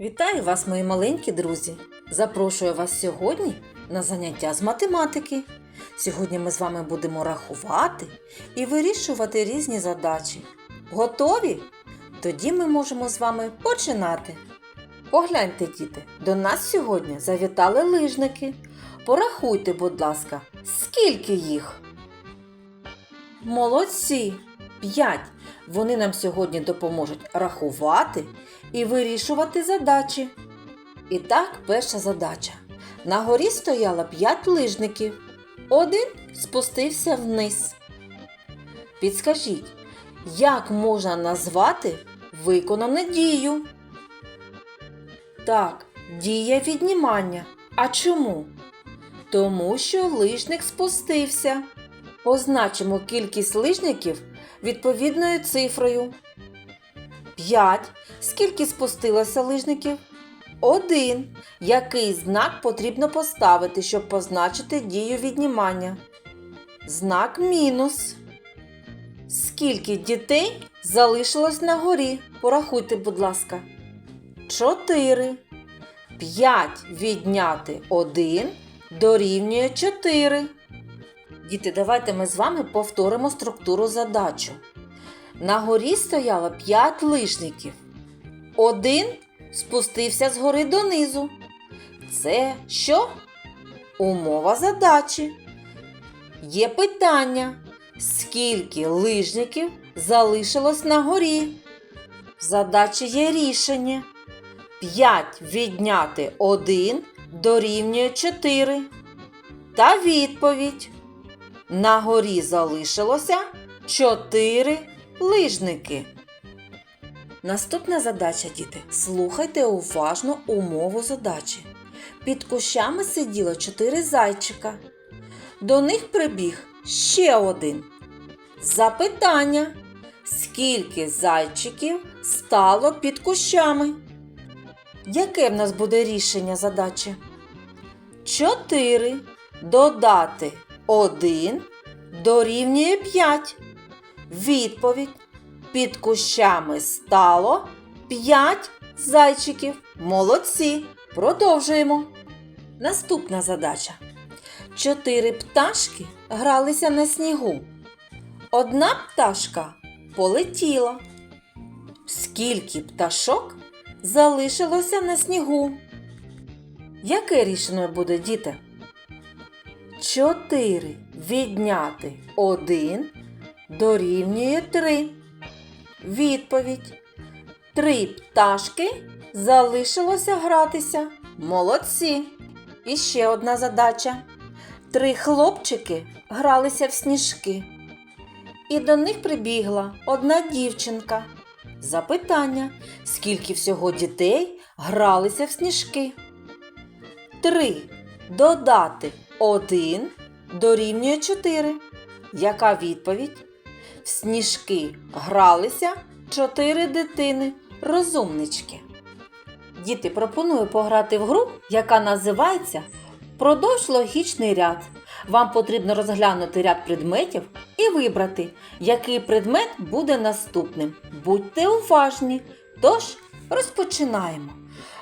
Вітаю вас, мої маленькі друзі! Запрошую вас сьогодні на заняття з математики. Сьогодні ми з вами будемо рахувати і вирішувати різні задачі. Готові? Тоді ми можемо з вами починати. Погляньте, діти, до нас сьогодні завітали лижники. Порахуйте, будь ласка, скільки їх? Молодці! П'ять. Вони нам сьогодні допоможуть рахувати і вирішувати задачі. І так, перша задача. На горі стояло п'ять лижників. Один спустився вниз. Підскажіть, як можна назвати виконану дію? Так, дія віднімання. А чому? Тому що лижник спустився. Позначимо кількість лижників відповідною цифрою. 5. Скільки спустилося лижників? 1. Який знак потрібно поставити, щоб позначити дію віднімання? Знак мінус. Скільки дітей залишилось на горі? Порахуйте, будь ласка. 4. 5 відняти 1 дорівнює 4. Діти, давайте ми з вами повторимо структуру задачу. На горі стояло 5 лижників. Один спустився з гори донизу. Це що? Умова задачі. Є питання, скільки лижників залишилось на горі? В задачі є рішення. 5 відняти 1 дорівнює 4. Та відповідь. На горі залишилося 4 лижники. Наступна задача, діти. Слухайте уважно умову задачі. Під кущами сиділо чотири зайчика. До них прибіг ще один. Запитання. Скільки зайчиків стало під кущами? Яке в нас буде рішення задачі? 4 додати 1 дорівнює 5. Відповідь. Під кущами стало 5 зайчиків. Молодці. Продовжуємо. Наступна задача. Чотири пташки гралися на снігу. Одна пташка полетіла. Скільки пташок залишилося на снігу? Яке рішення буде, діти? 4 відняти 1 дорівнює 3. Відповідь. Три пташки залишилося гратися. Молодці. І ще одна задача. Три хлопчики гралися в сніжки. І до них прибігла одна дівчинка. Запитання, скільки всього дітей гралися в сніжки? Три додати 1 дорівнює 4. Яка відповідь? В сніжки гралися 4 дитини, розумнички. Діти, пропоную пограти в гру, яка називається Продовж логічний ряд. Вам потрібно розглянути ряд предметів і вибрати, який предмет буде наступним. Будьте уважні. Тож розпочинаємо.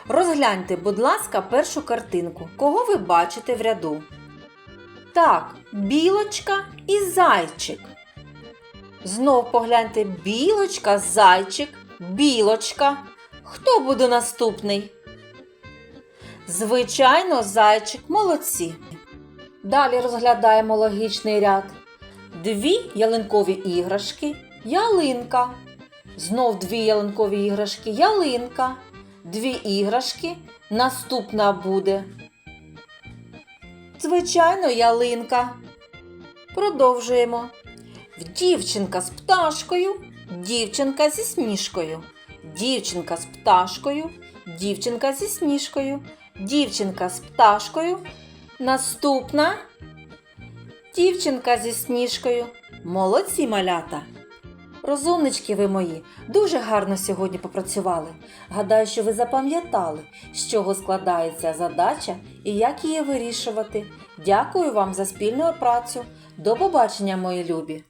Розгляньте, будь ласка, першу картинку. Кого ви бачите в ряду? Так, білочка і зайчик. Знов погляньте білочка, зайчик, білочка. Хто буде наступний? Звичайно, зайчик, молодці. Далі розглядаємо логічний ряд. Дві ялинкові іграшки, ялинка. Знов дві ялинкові іграшки, ялинка. Дві іграшки. Наступна буде. Звичайно, ялинка. Продовжуємо. Дівчинка з пташкою, дівчинка зі сніжкою. Дівчинка з пташкою, дівчинка зі сніжкою. Дівчинка з пташкою. Наступна дівчинка зі сніжкою. Молодці малята. Розумнички ви мої, дуже гарно сьогодні попрацювали. Гадаю, що ви запам'ятали, з чого складається задача і як її вирішувати. Дякую вам за спільну працю. До побачення, мої любі!